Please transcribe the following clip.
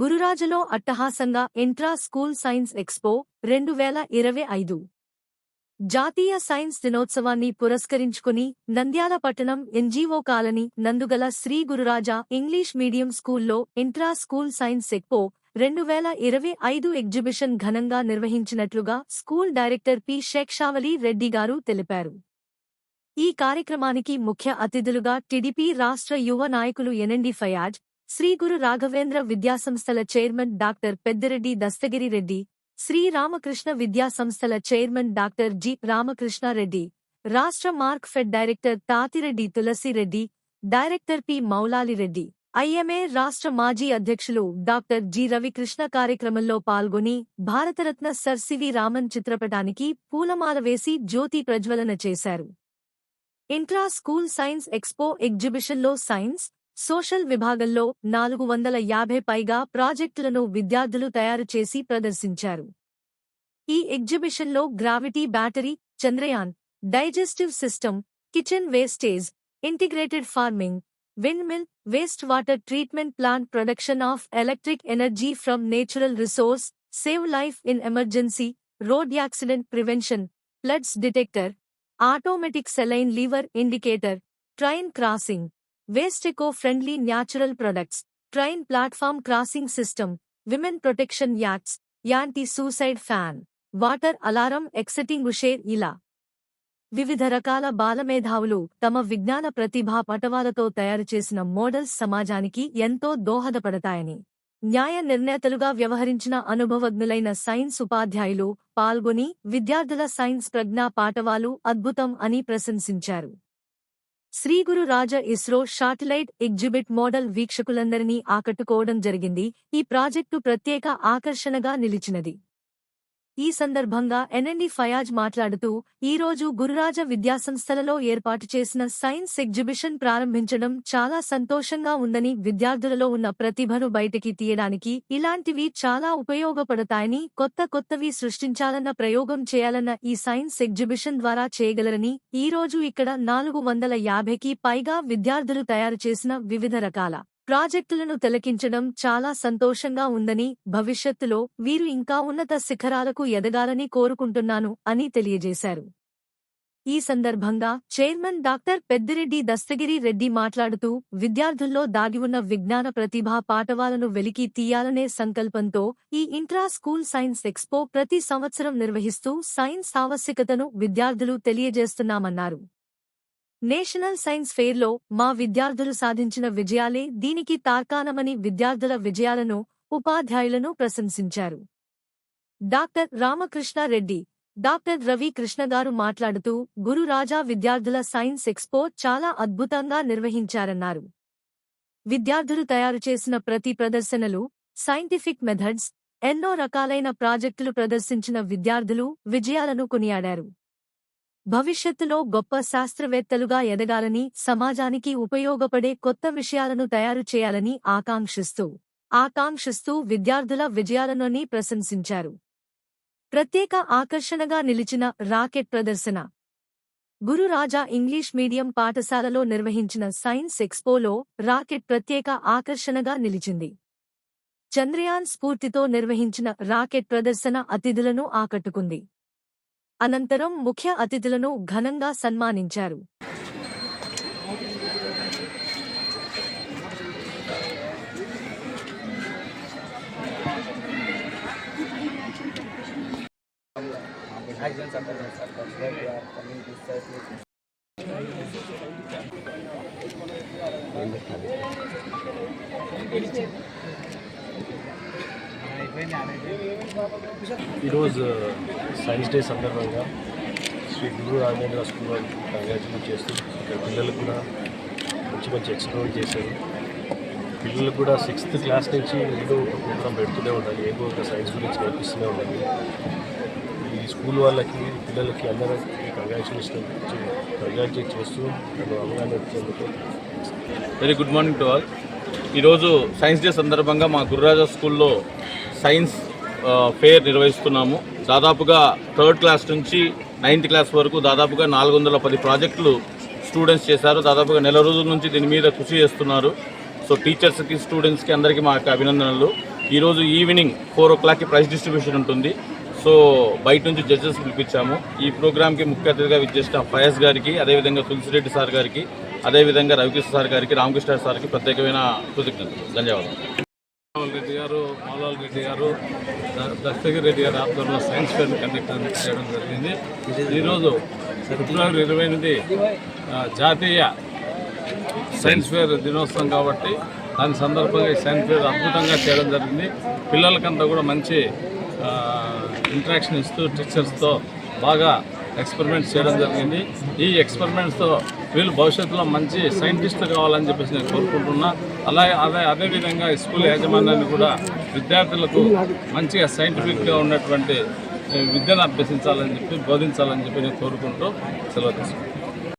గురురాజలో అట్టహాసంగా intra school science expo రెండు వేల ఇరవై ఐదు. జాతీయ సైన్స్ దినోత్సవాన్ని పురస్కరించుకుని నంద్యాల పట్టణం ఎన్జీఓ కాలనీ నందుగల శ్రీ గురురాజా ఇంగ్లీష్ మీడియం స్కూల్లో ఇంట్రా స్కూల్ సైన్స్ ఎక్స్పో రెండు వేల ఇరవై ఐదు ఎగ్జిబిషన్ ఘనంగా నిర్వహించినట్లుగా school director P. Shekshavali Reddy garu తెలిపారు. ఈ కార్యక్రమానికి ముఖ్య అతిథులుగా టిడిపి రాష్ట్ర యువ నాయకులు ఎనండి ఫయాజ్ శ్రీ గురు రాఘవేంద్ర విద్యాసంస్థల చైర్మన్ డాక్టర్ పెద్దిరెడ్డి దస్తగిరి రెడ్డి శ్రీ రామకృష్ణ విద్యాసంస్థల చైర్మన్ డాక్టర్ జి రామకృష్ణారెడ్డి రాష్ట్ర Markfed director Tatireddy Tulasireddy director P Moulalireddy IMA రాష్ట్ర మాజీ అధ్యక్షులు డాక్టర్ జి రవికృష్ణ కార్యక్రమంలో పాల్గొని భారతరత్న సర్ సివి రామన్ చిత్రపటానికి పూలమాల వేసి జ్యోతి ప్రజ్వలన చేశారు. ఇంట్రా స్కూల్ సైన్స్ ఎక్స్పో ఎగ్జిబిషన్లో సైన్స్ సోషల్ విభాగంలో నాలుగు వందల యాభై పైగా ప్రాజెక్టులను విద్యార్థులు తయారు చేసి ప్రదర్శించారు. ఈ ఎగ్జిబిషన్లో gravity battery Chandrayaan digestive system kitchen wastage integrated farming windmill waste water treatment plant production of electric energy from natural resource save life in emergency road accident prevention floods detector automatic saline level indicator train crossing. Waste eco friendly natural products train platform crossing system women protection acts anti suicide fan water alarm extinguisher ఇలా వివిధ రకాల బాలమేధావులు తమ విజ్ఞాన ప్రతిభా పటవాలతో తయారుచేసిన models సమాజానికి ఎంతో దోహదపడతాయని న్యాయ నిర్ణేతలుగా వ్యవహరించిన అనుభవజ్ఞులైన సైన్స్ ఉపాధ్యాయులు పాల్గొని విద్యార్థుల సైన్స్ ప్రజ్ఞా పాఠవాలు అద్భుతం అని ప్రశంసించారు. Sriguru Raja ISRO satellite exhibit model వీక్షకులందరినీ ఆకట్టుకోవడం జరిగింది. ఈ ప్రాజెక్టు ప్రత్యేక ఆకర్షణగా నిలిచినది. ఈ సందర్భంగా ఎన్ఎండి ఫయాజ్ మాట్లాడుతూ ఈ రోజు గురురాజ విద్యాసంస్థలలో ఏర్పాటు చేసిన సైన్స్ ఎగ్జిబిషన్ ప్రారంభించడం చాలా సంతోషంగా ఉందని విద్యార్థులలో ఉన్న ప్రతిభను బయటికి తీయడానికి ఇలాంటివి చాలా ఉపయోగపడతాయని కొత్త కొత్తవి సృష్టించాలన్న ప్రయోగం చేయాలన్న ఈ సైన్స్ ఎగ్జిబిషన్ ద్వారా చేయగలరని ఈ రోజు ఇక్కడ నాలుగు వందల యాభైకి పైగా విద్యార్థులు తయారు చేసిన వివిధ రకాల ప్రాజెక్టులను తిలకించడం చాలా సంతోషంగా ఉందని భవిష్యత్తులో వీరు ఇంకా ఉన్నత శిఖరాలకు ఎదగాలని కోరుకుంటున్నాను అని తెలియజేశారు. ఈ సందర్భంగా చైర్మన్ డాక్టర్ పెద్దిరెడ్డి దస్తగిరి రెడ్డి మాట్లాడుతూ విద్యార్థుల్లో దాగి ఉన్న విజ్ఞాన ప్రతిభా పాఠవాలను వెలికి తీయాలనే సంకల్పంతో ఈ ఇంట్రా స్కూల్ సైన్స్ ఎక్స్పో ప్రతి సంవత్సరం నిర్వహిస్తూ సైన్స్ ఆవశ్యకతను విద్యార్థులు తెలియజేస్తున్నామన్నారు. నేషనల్ సైన్స్ ఫెయిర్లో మా విద్యార్థులు సాధించిన విజయాలే దీనికి తార్కాణమని విద్యార్థుల విజయాలను ఉపాధ్యాయులను ప్రశంసించారు. డాక్టర్ రామకృష్ణారెడ్డి డాక్టర్ రవి కృష్ణ గారు మాట్లాడుతూ గురురాజా విద్యార్థుల సైన్స్ ఎక్స్పో చాలా అద్భుతంగా నిర్వహించారన్నారు. విద్యార్థులు తయారు చేసిన ప్రతి ప్రదర్శనలు సైంటిఫిక్ మెథడ్స్ ఎన్నో రకాలైన ప్రాజెక్టులు ప్రదర్శించిన విద్యార్థులు విజయాలను కొనియాడారు. భవిష్యత్తులో గొప్ప శాస్త్రవేత్తలుగా ఎదగాలని సమాజానికి ఉపయోగపడే కొత్త విషయాలను తయారు చేయాలని ఆకాంక్షిస్తూ ఆకాంక్షిస్తూ విద్యార్థుల విజయాలనని ప్రశంసించారు. ప్రత్యేక ఆకర్షణగా నిలిచిన రాకెట్ ప్రదర్శన. గురురాజా ఇంగ్లీష్ మీడియం పాఠశాలలో నిర్వహించిన సైన్స్ ఎక్స్పోలో రాకెట్ ప్రత్యేక ఆకర్షణగా నిలిచింది. చంద్రయాన్ స్ఫూర్తితో నిర్వహించిన రాకెట్ ప్రదర్శన అతిథులను ఆకట్టుకుంది. అనంతరం ముఖ్య అతిథులను ఘనంగా సన్మానించారు. ఈరోజు uh, సైన్స్ డే సందర్భంగా శ్రీ గురు రాఘవేంద్ర స్కూల్ వారికి కంగ్రాచులేట్ చేస్తూ ఇక్కడ పిల్లలకు కూడా మంచి మంచి ఎక్స్ప్లోర్ చేశారు. పిల్లలకు కూడా సిక్స్త్ క్లాస్ నుంచి ఏదో ఒక ప్రోగ్రామ్ పెడుతూనే ఉండాలి ఏదో ఒక సైన్స్ గురించి నేర్పిస్తూనే ఉండాలి. ఈ స్కూల్ వాళ్ళకి పిల్లలకి అందరికీ కంగ్రాచులేషన్ కంగ్రాచులేట్ చేస్తూ నన్ను అవగాహన ఇచ్చేందుకు. Very good morning to all ఈరోజు సైన్స్ డే సందర్భంగా మా గురురాజా స్కూల్లో సైన్స్ ఫేర్ నిర్వహిస్తున్నాము. దాదాపుగా థర్డ్ క్లాస్ నుంచి నైన్త్ క్లాస్ వరకు దాదాపుగా నాలుగు వందల పది ప్రాజెక్టులు స్టూడెంట్స్ చేశారు. దాదాపుగా నెల రోజుల నుంచి దీని మీద కృషి చేస్తున్నారు. సో టీచర్స్కి స్టూడెంట్స్కి అందరికీ మా యొక్క అభినందనలు. ఈరోజు ఈవినింగ్ ఫోర్ ఓ క్లాక్కి ప్రైజ్ డిస్ట్రిబ్యూషన్ ఉంటుంది. సో బయట నుంచి జడ్జెస్ పిలిపించాము. ఈ ప్రోగ్రామ్కి ముఖ్య అతిథిగా విచ్చేసిన ఫయాజ్ గారికి అదేవిధంగా తులసిరెడ్డి సార్ గారికి అదేవిధంగా రవికృష్ణ సార్ గారికి రామకృష్ణ సార్కి ప్రత్యేకమైన కృతజ్ఞతలు. ధన్యవాదాలు. రెడ్డి గారు మాలాల్ రెడ్డి గారు దస్తగిరి రెడ్డి గారి ఆధ్వర్యంలో సైన్స్ ఫేర్ కండక్ట్ చేయడం జరిగింది. ఈరోజు ఫిబ్రవరి ఇరవై ఎనిమిది జాతీయ సైన్స్ ఫేర్ దినోత్సవం కాబట్టి దాని సందర్భంగా ఈ సైన్స్ ఫేర్ అద్భుతంగా చేయడం జరిగింది. పిల్లలకంతా కూడా మంచి ఇంటరాక్షన్ ఇస్తూ టీచర్స్తో బాగా ఎక్స్పెరిమెంట్స్ చేయడం జరిగింది. ఈ ఎక్స్పెరిమెంట్స్తో వీళ్ళు భవిష్యత్తులో మంచి సైంటిస్టులు కావాలని చెప్పేసి నేను కోరుకుంటున్నా. అలాగే అదే అదేవిధంగా స్కూల్ యాజమాన్యాన్ని కూడా విద్యార్థులకు మంచిగా సైంటిఫిక్గా ఉన్నటువంటి విద్యను అభ్యసించాలని చెప్పి బోధించాలని చెప్పి నేను కోరుకుంటూ సెలవు తీసుకుంటాను